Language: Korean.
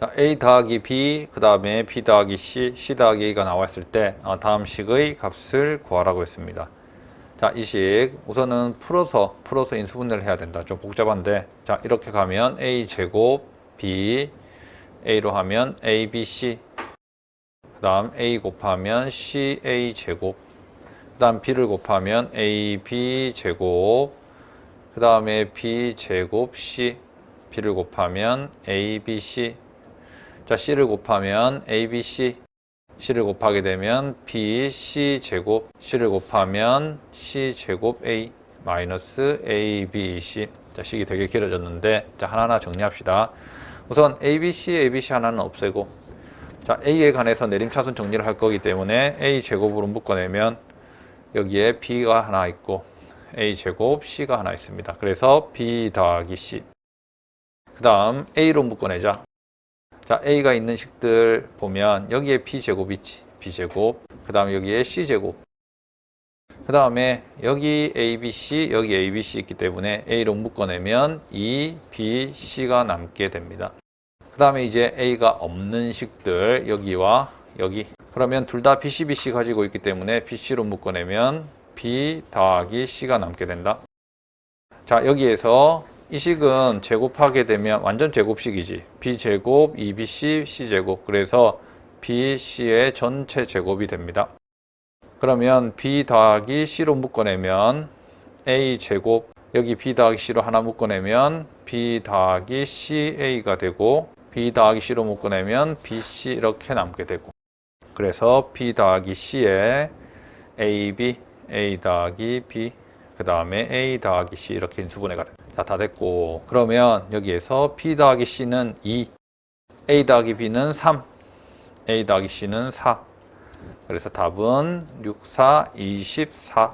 자, A 더하기 B, 그 다음에 B 더하기 C, C 더하기 A가 나왔을 때 어, 다음 식의 값을 구하라고 했습니다. 자, 이 식 우선은 풀어서 풀어서 인수분해를 해야 된다. 좀 복잡한데. 자 이렇게 가면 A 제곱 B A로 하면 A, B, C. 그 다음 A 곱하면 C, A 제곱. 그 다음 B를 곱하면 A, B 제곱. 그 다음에 B 제곱 C. B를 곱하면 A, B, C 자 C를 곱하면 A, B, C C를 곱하게 되면 B, C 제곱 C를 곱하면 C 제곱 A 마이너스 A, B, C. 자 식이 되게 길어졌는데 자 하나하나 정리합시다. 우선 A, B, C, A, B, C 하나는 없애고 자 A에 관해서 내림차순 정리를 할 거기 때문에 A 제곱으로 묶어내면 여기에 B가 하나 있고 A 제곱 C가 하나 있습니다. 그래서 B 더하기 C. 그 다음 A로 묶어내자 자, A가 있는 식들 보면 여기에 B제곱 있지. B제곱. 그 다음에 여기에 C제곱. 그 다음에 여기 ABC, 여기 ABC 있기 때문에 A로 묶어내면 2, B, C가 남게 됩니다. 그 다음에 이제 A가 없는 식들 여기와 여기. 그러면 둘 다 BC, BC 가지고 있기 때문에 BC로 묶어내면 B 더하기 C가 남게 된다. 자, 여기에서 이 식은 제곱하게 되면 완전 제곱식이지. b제곱, 2bc, c제곱. 그래서 bc의 전체 제곱이 됩니다. 그러면 b 더하기 c로 묶어내면 a제곱, 여기 b 더하기 c로 하나 묶어내면 b 더하기 ca가 되고 b 더하기 c로 묶어내면 bc 이렇게 남게 되고 그래서 b 더하기 c에 ab, a 더하기 b 그 다음에 a 더하기 c 이렇게 인수분해가 됩니다. 자, 다 됐고 그러면 여기에서 p 더하기 c는 2, a 더하기 b는 3, a 더하기 c는 4. 그래서 답은 6, 4, 24.